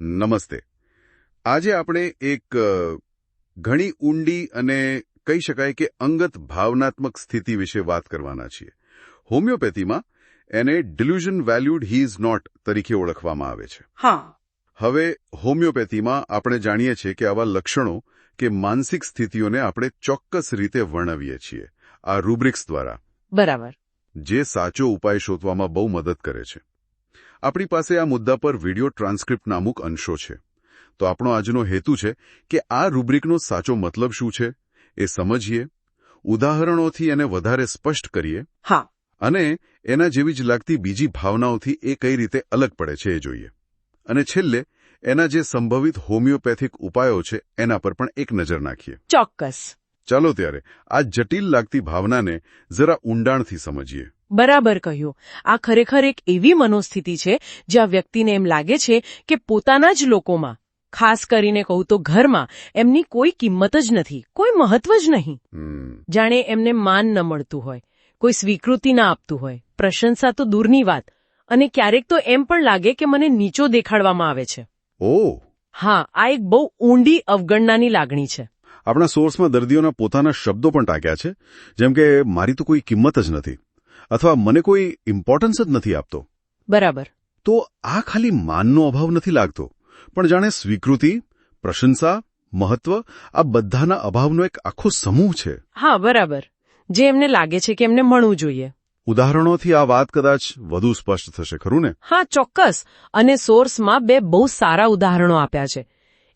નમસ્તે. આજે આપણે એક ઘણી ઊંડી અને કહી શકાય કે અંગત ભાવનાત્મક સ્થિતિ વિશે વાત કરવાના છીએ. હોમિયોપેથીમાં એને delusion valued he is not તરીકે ઓળખવામાં આવે છે. હા. હવે હોમિયોપેથીમાં આપણે જાણીએ છીએ કે આવા લક્ષણો કે માનસિક સ્થિતિઓને આપણે ચોક્કસ રીતે વર્ણવીએ છીએ આ રૂબ્રિક્સ દ્વારા. બરાબર. જે સાચો ઉપાય શોધવામાં બહુ મદદ કરે છે. આપણી પાસે આ મુદ્દા પર વિડિયો ટ્રાન્સક્રિપ્ટના અમુક અંશો છે. તો આપણો આજનો હેતુ છે કે આ રૂબ્રિકનો સાચો મતલબ શું છે? એ સમજીએ ઉદાહરણોથી એને વધારે સ્પષ્ટ કરીએ હા. અને એના જેવી જ લાગતી બીજી ભાવનાઓથી એ કઈ રીતે અલગ પડે છે એ જોઈએ. અને છેલ્લે એના જે સંભવિત હોમિયોપેથિક ઉપાયો છે એના પર પણ એક નજર નાખીએ. ચોક્કસ. ચાલો ત્યારે આ જટિલ લાગતી ભાવનાને જરા ઊંડાણથી સમજીએ. બરાબર કહ્યું. આ ખરેખર એક એવી મનોસ્થિતિ છે જ્યાં વ્યક્તિને એમ લાગે છે કે પોતાના જ લોકોમાં ખાસ કરીને કહું તો ઘરમાં એમની કોઈ કિંમત જ નથી કોઈ મહત્વ જ નહીં. જાણે એમને માન ન મળતું હોય કોઈ સ્વીકૃતિ ના આપતું હોય પ્રશંસા તો દૂરની વાત અને ક્યારેક તો એમ પણ લાગે કે મને નીચો દેખાડવામાં આવે છે. ઓહ હા આ એક બહુ ઊંડી અવગણનાની લાગણી છે. આપણા સોર્સમાં દર્દીઓના પોતાના શબ્દો પણ ટાંક્યા છે જેમ કે મારી તો કોઈ કિંમત જ નથી. અથવા મને કોઈ ઇમ્પોર્ટન્સ જ નથી આપતો. બરાબર. તો આ ખાલી માનનો અભાવ નથી લાગતો. પણ જાણે સ્વીકૃતિ પ્રશંસા મહત્વ આ બધાના અભાવનો એક આખો સમૂહ છે. હા બરાબર. જે એમને લાગે છે કે એમને મળવું જોઈએ. ઉદાહરણોથી આ વાત કદાચ વધુ સ્પષ્ટ થશે ખરું ને? હા ચોક્કસ. અને સોર્સમાં બે બહુ સારા ઉદાહરણો આપ્યા છે.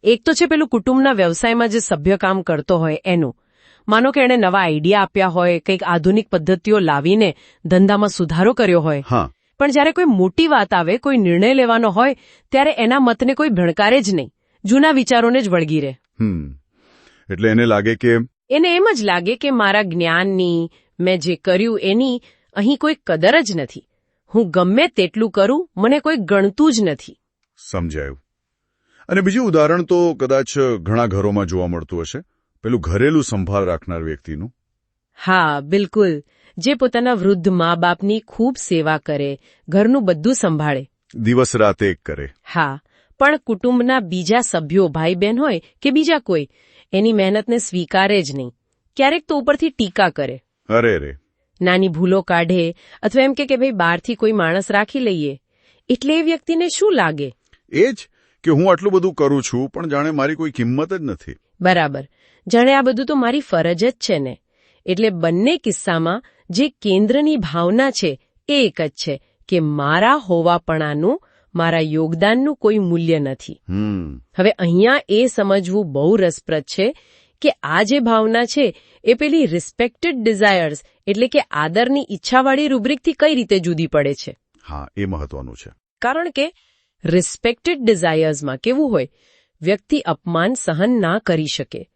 એક તો છે પેલું કુટુંબના વ્યવસાયમાં જે સભ્ય કામ કરતો હોય એનું. માનો કે એણે નવા આઈડિયા આપ્યા હોય કંઈક આધુનિક પદ્ધતિઓ લાવીને ધંધામાં સુધારો કર્યો હોય. હા. પણ જ્યારે કોઈ મોટી વાત આવે કોઈ નિર્ણય લેવાનો હોય ત્યારે એના મતને કોઈ ભણકારે જ નહીં. જૂના વિચારોને જ વળગી રહે. એટલે એને લાગે કે એને એમ જ લાગે કે મારા જ્ઞાનની મેં જે કર્યું એની અહીં કોઈ કદર જ નથી. હું ગમે તેટલું કરું મને કોઈ ગણતું જ નથી. સમજાયું. અને બીજું ઉદાહરણ તો કદાચ ઘણા ઘરોમાં જોવા મળતું હશે. પેલું ઘરેલું સંભાળ રાખનાર વ્યક્તિનું? હા બિલકુલ. જે પોતાના વૃદ્ધ મા બાપની ખૂબ સેવા કરે ઘરનું બધું સંભાળે. દિવસ રાત એક કરે. હા પણ કુટુંબના બીજા સભ્યો ભાઈ બહેન હોય કે બીજા કોઈ એની મહેનતને સ્વીકારે જ નહીં. ક્યારેક તો ઉપરથી ટીકા કરે. અરે રે. નાની ભૂલો કાઢે અથવા એમ કે કે ભાઈ બહારથી કોઈ માણસ રાખી લઈએ. એટલે એ વ્યક્તિને શું લાગે? એ જ કે હું આટલું બધું કરું છું પણ જાણે મારી કોઈ કિંમત જ નથી. બરાબર. જાણે આ બધું તો મારી ફરજ જ છે ને. એટલે બંને કિસ્સામાં જે કેન્દ્રની ભાવના છે એ એક જ છે કે મારા હોવાપણાનું મારા યોગદાનનું કોઈ મૂલ્ય નથી. હવે અહીંયા એ સમજવું બહુ રસપ્રદ છે કે આ જે ભાવના છે એ પેલી રિસ્પેક્ટેડ ડિઝાયર્સ એટલે કે આદરની ઈચ્છાવાળી રૂબ્રિકથી કઈ રીતે જુદી પડે છે? હા એ મહત્વનું છે. કારણ કે રિસ્પેક્ટેડ ડિઝાયર્સમાં કેવું હોય વ્યક્તિ અપમાન સહન ના કરી શકે.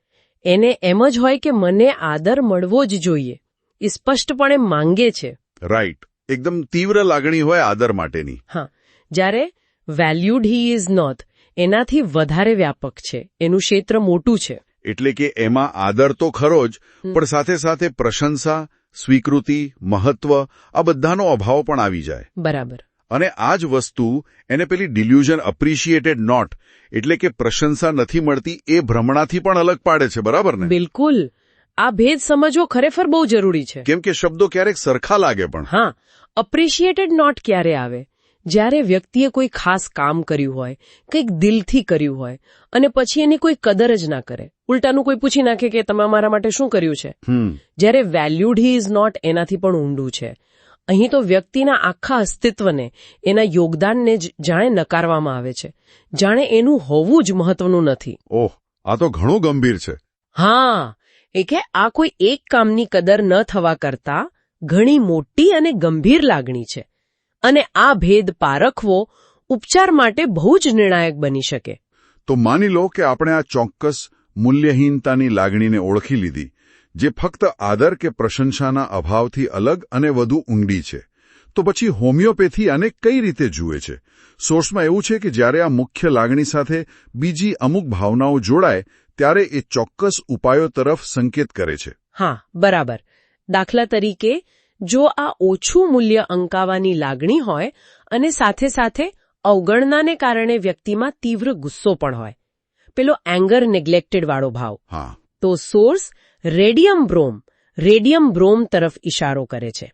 એને એમ જ હોય કે મને આદર મળવો જ જોઈએ. એ સ્પષ્ટપણે માંગે છે. રાઈટ એકદમ તીવ્ર લાગણી હોય આદર માટેની. હા. જ્યારે વેલ્યુડ હી ઇઝ નોટ એનાથી વધારે વ્યાપક છે. એનું ક્ષેત્ર મોટું છે. એટલે કે એમાં આદર તો ખરો જ પણ સાથે સાથે પ્રશંસા સ્વીકૃતિ મહત્વ આ બધાનો અભાવ પણ આવી જાય. બરાબર. અને આ જ વસ્તુ એને પેલી ડિલ્યુઝન અપ્રિશિએટેડ નોટ એટલે કે પ્રશંસા નથી મળતી એ ભ્રમણાથી પણ અલગ પાડે છે બરાબર ને? બિલકુલ. આ ભેદ સમજવો ખરેખર બહુ જરૂરી છે. કેમ કે શબ્દો ક્યારેક સરખા લાગે પણ. હા અપ્રિશિએટેડ નોટ ક્યારે આવે? જ્યારે વ્યક્તિએ કોઈ ખાસ કામ કર્યું હોય કંઈક દિલથી કર્યું હોય અને પછી એની કોઈ કદર જ ના કરે. ઉલટાનું કોઈ પૂછી નાખે કે તમે મારા માટે શું કર્યું છે? જ્યારે વેલ્યુડ હી ઇઝ નોટ એનાથી પણ ઊંડું છે. અહીં તો વ્યક્તિના આખા અસ્તિત્વને એના યોગદાનને જ જાણે નકારવામાં આવે છે. જાણે એનું હોવું જ મહત્વનું નથી. ઓહ આ તો ઘણું ગંભીર છે. હા એ કે આ કોઈ એક કામની કદર ન થવા કરતા ઘણી મોટી અને ગંભીર લાગણી છે. અને આ ભેદ પારખવો ઉપચાર માટે બહુ જ નિર્ણાયક બની શકે. તો માની લો કે આપણે આ ચોક્કસ મૂલ્યહીનતાની લાગણીને ઓળખી લીધી. જે ફક્ત આદર કે પ્રશંસાના અભાવથી અલગ અને વધુ ઊંડી છે. તો પછી હોમિયોપેથી આને કઈ રીતે જુએ છે? સોર્સમાં એવું છે કે જ્યારે આ મુખ્ય લાગણી સાથે બીજી અમુક ભાવનાઓ જોડાય ત્યારે એ ચોક્કસ ઉપાયો તરફ સંકેત કરે છે. હા બરાબર. દાખલા તરીકે જો આ ઓછું મૂલ્ય અંકાવાની લાગણી હોય અને સાથે સાથે અવગણનાને કારણે વ્યક્તિમાં તીવ્ર ગુસ્સો પણ હોય. પેલો એંગર નેગ્લેક્ટેડ વાળો ભાવ. હા. તો source radium brom radium brom તરફ ઇશારો કરે છે.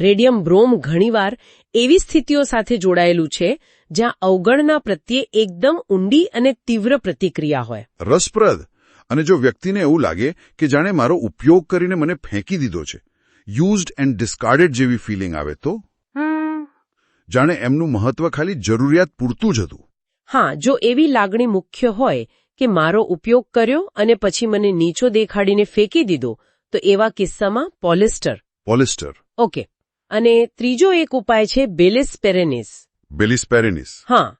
રેડિયમ બ્રોમ ઘણીવાર એવી સ્થિતિઓ સાથે જોડાયેલું છે જ્યાં અવગણના પ્રત્યે એકદમ ઊંડી અને તીવ્ર પ્રતિક્રિયા હોય. રસપ્રદ. અને જો વ્યક્તિને એવું લાગે કે જાણે મારો ઉપયોગ કરીને મને ફેંકી દીધો છે યુઝડ એન્ડ ડિસ્કાર્ડેડ જેવી ફિલિંગ આવે તો? જાણે એમનું મહત્વ ખાલી જરૂરિયાત પૂરતું જ હતું. હા જો એવી લાગણી મુખ્ય હોય કે મારો ઉપયોગ કર્યો અને પછી મને નીચો દેખાડીને ફેંકી દીધો તો એવા કિસ્સામાં પોલિસ્ટર. પોલિસ્ટર. ઓકે. અને ત્રીજો એક ઉપાય છે બેલિસ પેરેનિસ બેલિસ્પેરેનિસ. હા.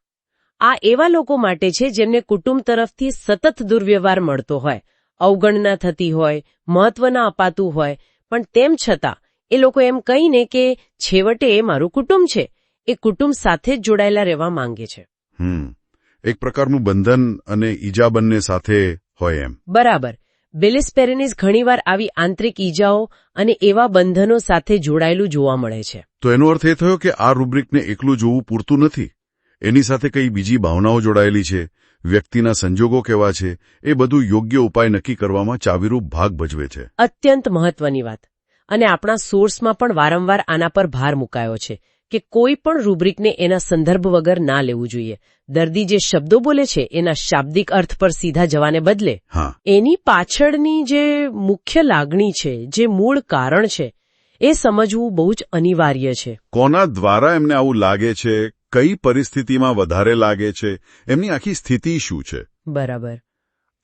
આ એવા લોકો માટે છે જેમને કુટુંબ તરફથી સતત દુર્વ્યવહાર મળતો હોય. અવગણના થતી હોય મહત્વ ના અપાતું હોય. પણ તેમ છતાં એ લોકો એમ કહીને કે છેવટે એ મારું કુટુંબ છે. એ કુટુંબ સાથે જ જોડાયેલા રહેવા માંગે છે. એક પ્રકારનું બંધન અને ઈજા બંને સાથે હોય એમ. બરાબર. બેલિસ્પેરેનિસ ઘણીવાર આવી આંતરિક ઈજાઓ અને એવા બંધનો સાથે જોડાયેલું જોવા મળે છે. તો એનો અર્થ એ થયો કે આ રૂબ્રિકને એકલું જોવું પૂરતું નથી. એની સાથે કઈ બીજી ભાવનાઓ જોડાયેલી છે વ્યક્તિના સંજોગો કેવા છે એ બધું યોગ્ય ઉપાય નક્કી કરવામાં ચાવીરૂપ ભાગ ભજવે છે. અત્યંત મહત્વની વાત. અને આપણા સોર્સમાં પણ વારંવાર આના પર ભાર મુકાયો છે. કે કોઈ પણ રૂબ્રિકને એના સંદર્ભ વગર ના લેવું જોઈએ. દર્દી જે શબ્દો બોલે છે એના શાબ્દિક અર્થ પર સીધા જવાને બદલે એની પાછળની જે મુખ્ય લાગણી છે જે મૂળ કારણ છે એ સમજવું બહુ જ અનિવાર્ય છે. કોના દ્વારા એમને આવું લાગે છે? કઈ પરિસ્થિતિમાં વધારે લાગે છે? એમની આખી સ્થિતિ શું છે? બરાબર.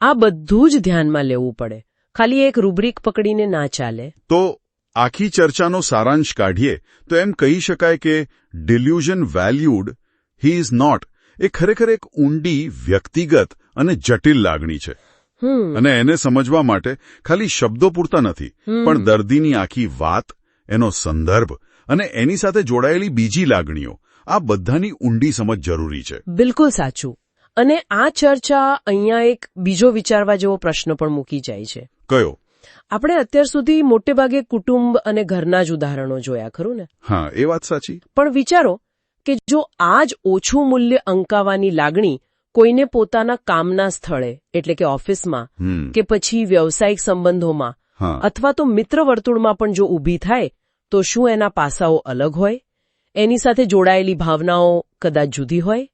આ બધું જ ધ્યાનમાં લેવું પડે. ખાલી એક રૂબ્રિક પકડીને ના ચાલે. તો આખી ચર્ચાનો સારાંશ કાઢીએ તો એમ કહી શકાય કે delusion valued he is not એ ખરેખર એક ઊંડી વ્યક્તિગત અને જટિલ લાગણી છે. અને એને સમજવા માટે ખાલી શબ્દો પૂરતા નથી પણ દર્દીની આખી વાત એનો સંદર્ભ અને એની સાથે જોડાયેલી બીજી લાગણીઓ આ બધાની ઊંડી સમજ જરૂરી છે. બિલકુલ સાચું. અને આ ચર્ચા અહીંયા એક બીજો વિચારવા જેવો પ્રશ્ન પણ મૂકી જાય છે. કયો? આપણે અત્યાર સુધી મોટે ભાગે કુટુંબ અને ઘરના જ ઉદાહરણો જોયા ખરું ને? હા એ વાત સાચી. પણ વિચારો કે જો આ જ ઓછું મૂલ્ય અંકાવાની લાગણી કોઈને પોતાના કામના સ્થળે એટલે કે ઓફિસમાં કે પછી વ્યવસાયિક સંબંધોમાં અથવા તો મિત્ર વર્તુળમાં પણ જો ઊભી થાય તો શું એના પાસાઓ અલગ હોય? એની સાથે જોડાયેલી ભાવનાઓ કદાચ જુદી હોય?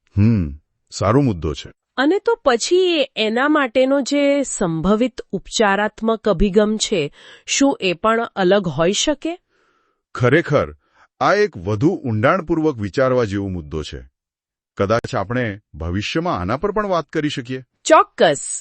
સારો મુદ્દો છે. અને તો પછી એના માટેનો જે સંભવિત ઉપચારાત્મક અભિગમ છે શું એ પણ અલગ હોઈ શકે? ખરેખર આ એક વધુ ઊંડાણપૂર્વક વિચારવા જેવો મુદ્દો છે. કદાચ આપણે ભવિષ્યમાં આના પર પણ વાત કરી શકીએ? ચોક્કસ.